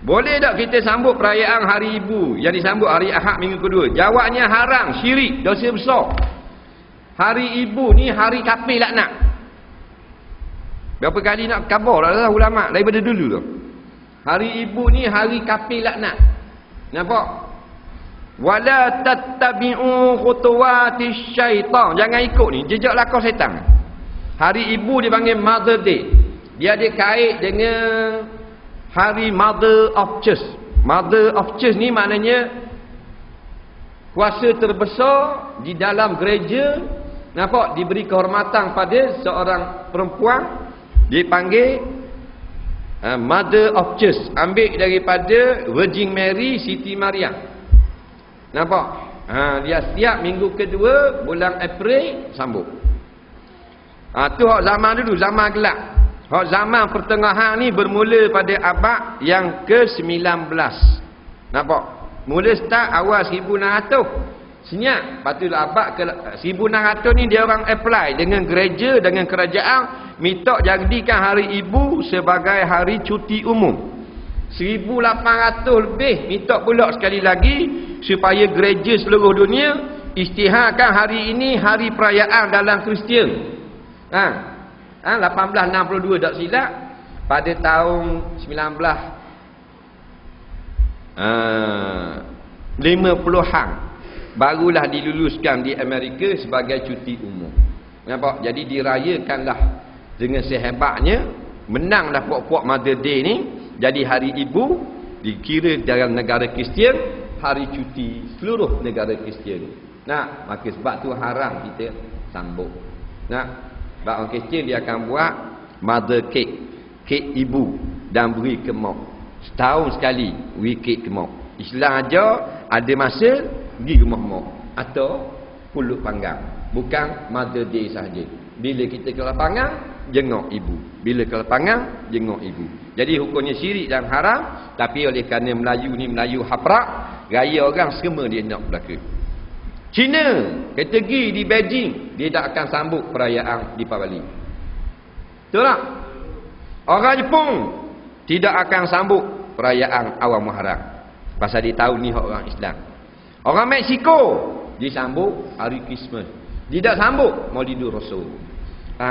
Boleh tak kita sambut perayaan hari ibu yang disambut hari Ahad minggu kedua? Jawabnya haram, syirik, dosa besar. Hari ibu ni hari kafir laknat. Berapa kali nak kabar lah ulama daripada dulu tu. Hari ibu ni hari kafir laknat. Nampak? Wala tattabi'u khutuwati syaitan. Jangan ikut ni, jejak lakar syaitan. Hari ibu dipanggil Mother Day. Dia ada kait dengan hari Mother of Church. Mother of Church ni maknanya kuasa terbesar di dalam gereja nampak diberi kehormatan pada seorang perempuan dipanggil uh, Mother of Church. Ambil daripada Virgin Mary Siti Maria. Nampak? Ha, dia setiap minggu kedua bulan April sambut. Ha, tu zaman dulu, zaman gelap. Hak zaman pertengahan ni bermula pada abad yang ke-19. Nampak? Mula start awal 1600. Senyap. Tu abad ke 1600 ni dia orang apply dengan gereja, dengan kerajaan. Minta jadikan hari ibu sebagai hari cuti umum. 1800 lebih minta pula sekali lagi supaya gereja seluruh dunia istiharkan hari ini hari perayaan dalam Kristian. Ha, ha, 1862 tak silap pada tahun 19 uh, 50-an barulah diluluskan di Amerika sebagai cuti umum. Nampak? Jadi dirayakanlah dengan sehebatnya. Menanglah puak-puak Mother Day ni. Jadi hari ibu dikira dalam negara Kristian hari cuti seluruh negara Kristian. Nah maka sebab tu haram kita sambut nah sebab orang Kristian dia akan buat mother cake. Kek ibu. Dan beri ke mak. Setahun sekali beri kek ke mak. Islam aja ada masa pergi rumah mak. Atau pulut panggang. Bukan mother day sahaja. Bila kita ke lapangan, jengok ibu. Bila ke lapangan, jengok ibu. Jadi hukumnya syirik dan haram. Tapi oleh kerana Melayu ni Melayu haprak. Raya orang semua dia nak belakang. Cina kita pergi di Beijing dia tak akan sambut perayaan di Pawali. Betul tak? Orang Jepun tidak akan sambut perayaan awal Muharram. Pasal dia tahu ni orang Islam. Orang Mexico disambut hari Christmas. Dia tak sambut Maulidur Rasul. Ha.